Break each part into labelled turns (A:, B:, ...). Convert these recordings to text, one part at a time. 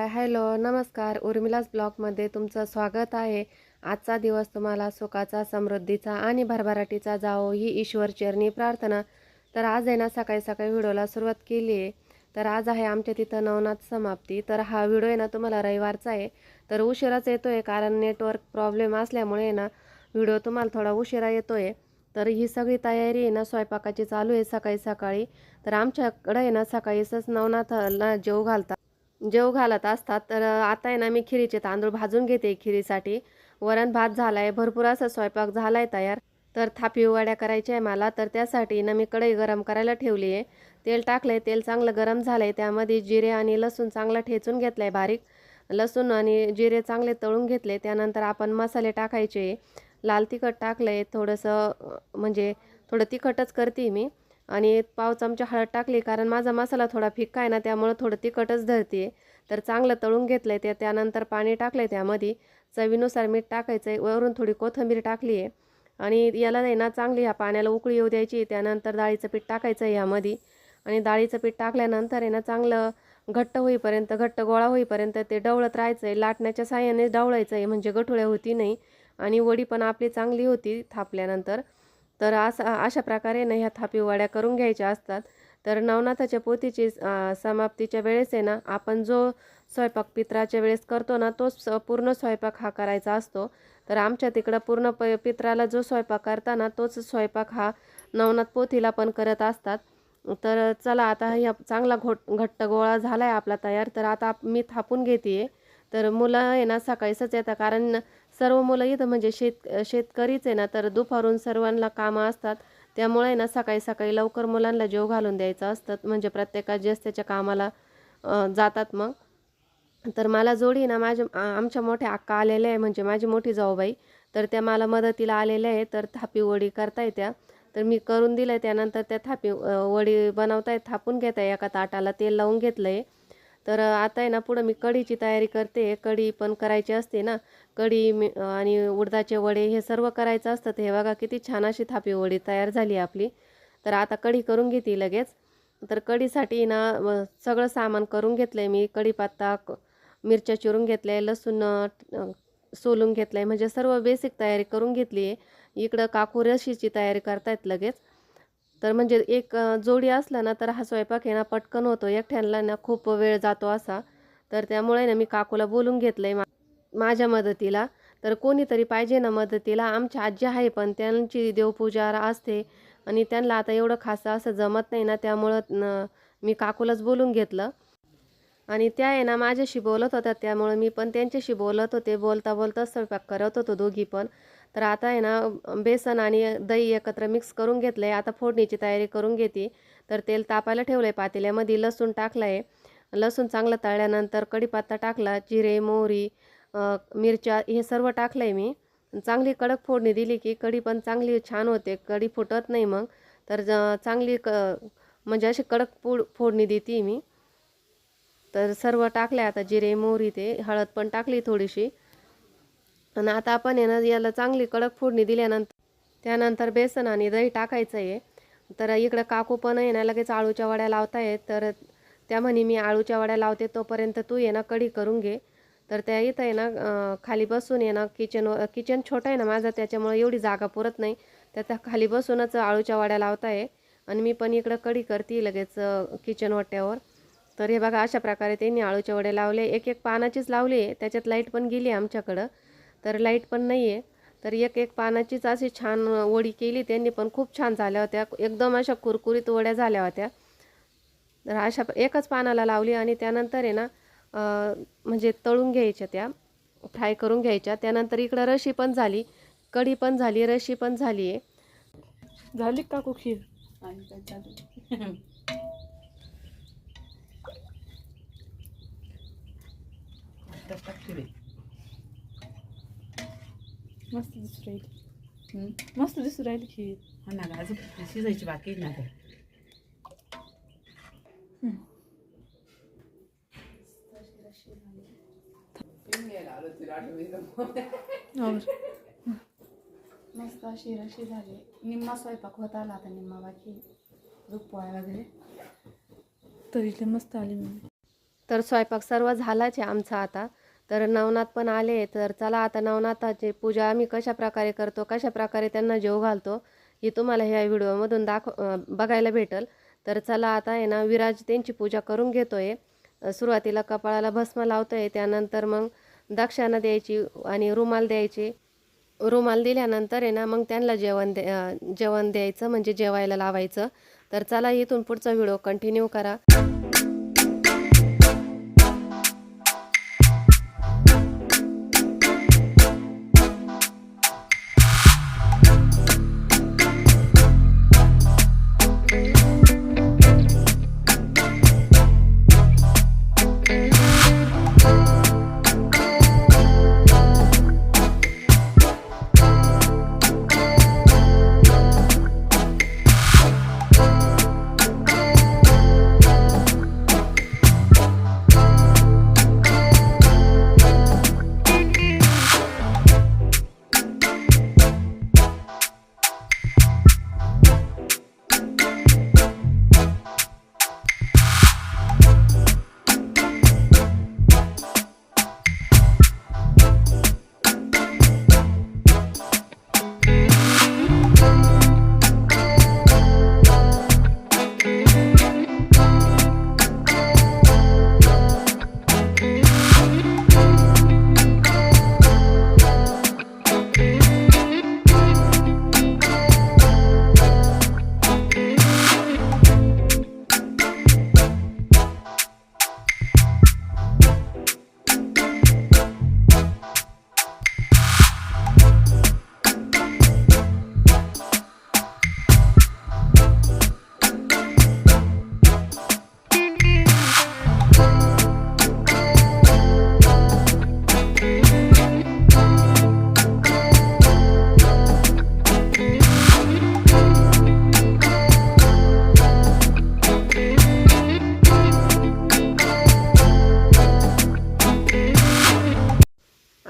A: Hi hello नमस्कार. उर्मिलास ब्लॉगमध्ये तुमचं स्वागत आहे. आजचा दिवस तुम्हाला सुखाचा समृद्धीचा आणि भरभराटीचा जावो ही ईश्वर चरणी प्रार्थना. तर आज आहे ना सकाळी सकाळी व्हिडिओला सुरुवात केली आहे. तर आज आहे आमच्या तिथं नवनाथ समाप्ती. तर हा व्हिडिओ आहे ना तुम्हाला रविवारचा आहे. तर उशिराच येतो आहे कारण नेटवर्क प्रॉब्लेम असल्यामुळे ना व्हिडिओ तुम्हाला थोडा उशिरा येतो आहे तर ही सगळी तयारी आहे ना स्वयंपाकाची चालू आहे सकाळी सकाळी. तर आमच्याकडे आहे ना सकाळीच नवनाथाला जेव घालतात. जेव घालत असतात. तर आता आहे ना मी खिरीचे तांदूळ भाजून घेते खिरीसाठी. वरण भात झाला आहे भरपूर असा स्वयंपाक झाला आहे तयार. तर थापी वड्या करायच्या आहे मला. तर त्यासाठी ना मी कढई गरम करायला ठेवली आहे. तेल टाकलं आहे तेल चांगलं गरम झालं आहे त्यामध्ये जिरे आणि लसूण चांगलं ठेचून घेतलं आहे बारीक. लसूण आणि जिरे चांगले तळून घेतले. त्यानंतर आपण मसाले टाकायचे. लाल तिखट टाकलं आहे थोडंसं म्हणजे थोडं तिखटच करते मी. आणि पाव चमचा हळद टाकली कारण माझा मसाला थोडा फिक्का आहे ना त्यामुळं थोडं तिखटच धरते तर चांगलं तळून घेतलं आहे ते त्यानंतर पाणी टाकलं आहे त्यामध्ये. चवीनुसार मीठ टाकायचं आहे वरून थोडी कोथिंबीर टाकली आहे आणि याला आहे ना चांगली ह्या पाण्याला उकळी येऊ द्यायची त्यानंतर डाळीचं पीठ टाकायचं आहे ह्यामध्ये आणि डाळीचं पीठ टाकल्यानंतर आहे ना चांगलं घट्ट होईपर्यंत घट्ट गोळा होईपर्यंत ते डवळत राहायचं आहे लाटण्याच्या साह्याने डवळायचं आहे म्हणजे गठुळ्या होती नाही. आणि वडी पण आपली चांगली होती थापल्यानंतर. तर असं अशा प्रकारे ना ह्या थापीवाड्या करून घ्यायच्या असतात. तर नवनाथाच्या पोथीची समाप्तीच्या वेळेस आहे ना आपण जो स्वयंपाक पित्राच्या वेळेस करतो ना तोच पूर्ण स्वयंपाक हा करायचा असतो. तर आमच्या तिकडं पूर्ण प पित्राला जो स्वयंपाक करताना तोच स्वयंपाक हा नवनाथ पोथीला पण करत असतात. तर चला आता ह्या चांगला घोट घट्ट गोळा झाला आहे आपला तयार. तर आता मी थापून घेते तर मुलं आहे ना सकाळीच येतात. कारण सर्व मुलं इथं म्हणजे शेत शेतकरीच आहे ना तर दुपारून सर्वांना कामं असतात. त्यामुळे ना सकाळी सकाळी लवकर मुलांना जेव घालून द्यायचं असतं. म्हणजे प्रत्येका जे त्याच्या कामाला जातात मग. तर मला जोडी ना माझ्या आमच्या मोठ्या अक्का आलेल्या आहे. म्हणजे माझी मोठी जाऊबाई. तर त्या मला मदतीला आलेल्या आहे तर थापी वडी करताय त्या. तर मी करून दिलं त्यानंतर त्या थापी वडी बनवताय थापून घेत आहे एका ताटाला तेल लावून घेतलं आहे तर आता आहे ना पुढं मी कढीची तयारी करते. कढी पण करायची असते ना. कढी मी आणि उडदाचे वडे हे सर्व करायचं असतं. हे बघा किती छान अशी थापी वडी तयार झाली आपली. तर आता कढी करून घेते लगेच. तर कढीसाठी ना सगळं सामान करून घेतलं आहे मी. कढीपत्ता मिरच्या चिरून घेतल्या आहे लसूण सोलून घेतलं आहे म्हणजे सर्व बेसिक तयारी करून घेतली आहे इकडं काकू रशीची तयारी करतायत लगेच. तर म्हणजे एक जोडी असला ना तर हा स्वयंपाक आहे ना पटकन होतो. एकट्याला ना खूप वेळ जातो असा. तर त्यामुळे ना मी काकूला बोलून घेतलं आहे मा माझ्या मदतीला. तर कोणीतरी पाहिजे ना मदतीला. आमची आजी आहे पण त्यांची देवपूजा असते. आणि त्यांना आता एवढं खासं असं जमत नाही ना त्यामुळं मी काकूलाच बोलून घेतलं. आणि त्या आहे ना माझ्याशी बोलत होत्या. त्यामुळे मी पण त्यांच्याशी बोलत होते. बोलता बोलता स्वयंपाक करत होतो दोघी पण. तर आता आहे ना बेसन आणि दही एकत्र मिक्स करून घेतलं आहे आता फोडणीची तयारी करून घेते. तर तेल तापायला ठेवलं आहे पातेल्यामध्ये. लसूण टाकलं आहे लसूण चांगलं तळल्यानंतर कढीपत्ता टाकला जिरे मोहरी मिरच्या हे सर्व टाकलं आहे मी. चांगली कडक फोडणी दिली की कढी पण चांगली छान होते. कढी फुटत नाही मग. तर चांगली क म्हणजे अशी कडक पूड फोडणी देते मी. तर सर्व टाकले आता जिरे मोहरी ते हळद पण टाकली थोडीशी. आणि आता आपण आहे ना याला चांगली कडक फोडणी दिल्यानंतर त्यानंतर बेसन आणि दही टाकायचं आहे. तर इकडं काकू पण आहे ना लगेच आळूच्या वड्या लावतायत तर त्या म्हणे मी आळूच्या वड्या लावते तोपर्यंत तू ये ना कढी करून घे. तर त्या इथं आहे ना खाली बसून ये ना किचन किचन छोटं आहे ना माझं त्याच्यामुळे एवढी जागा पुरत नाही. तर त्या खाली बसूनच आळूच्या वड्या लावताय. आणि मी पण इकडं कढी करते लगेच किचन वट्यावर. तर हे बघा अशा प्रकारे त्यांनी आळूच्या वड्या लावले एक एक पानाचीच लावली आहे. त्याच्यात लाइट पण गेली आमच्याकडं. तर लाइट पण नाही आहे तर एक एक पानाचीच अशी छान वडी केली त्यांनी पण. खूप छान झाल्या होत्या. एकदम अशा कुरकुरीत वड्या झाल्या होत्या. तर अशा एकच पानाला लावली आणि त्यानंतर आहे ना म्हणजे तळून घ्यायच्या त्या. फ्राय करून घ्यायच्या. त्यानंतर इकडं रशी पण झाली. कढी पण झाली. रशी पण झाली आहे.
B: झाली का खीर मस्त दिसू राहिली. मस्त दिसू राहिली खीर
C: हा ना गं, अजून शिजायची बाकी ना
A: मस्त अशी रशी झाली. निम्मा स्वयंपाक होत आला आता निम्मा बाकी. पोळ्या वगैरे
B: तरी मस्त आली मी.
A: तर स्वयंपाक सर्व झालाच आहे आमचा आता. तर नवनाथ पण आले. तर चला आता नवनाथाची पूजा आम्ही कशा प्रकारे करतो कशा प्रकारे त्यांना जेव घालतो हे तुम्हाला ह्या व्हिडिओमधून दाखव बघायला भेटल. तर चला आता आहे ना विराज त्यांची पूजा करून घेतोय. आहे सुरुवातीला कपाळाला भस्म लावतोय. त्यानंतर मग दक्षाणा द्यायची आणि रुमाल द्यायची. रुमाल दिल्यानंतर आहे ना मग त्यांना जेवण दे जेवण द्यायचं म्हणजे जेवायला लावायचं. तर चला इथून पुढचा व्हिडिओ कंटिन्यू करा.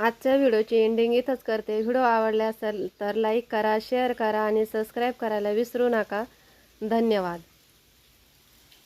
A: आजच्या व्हिडिओची एंडिंग इथंच करते. व्हिडिओ आवडला असेल तर लाईक करा शेअर करा आणि सबस्क्राईब करायला विसरू नका. धन्यवाद.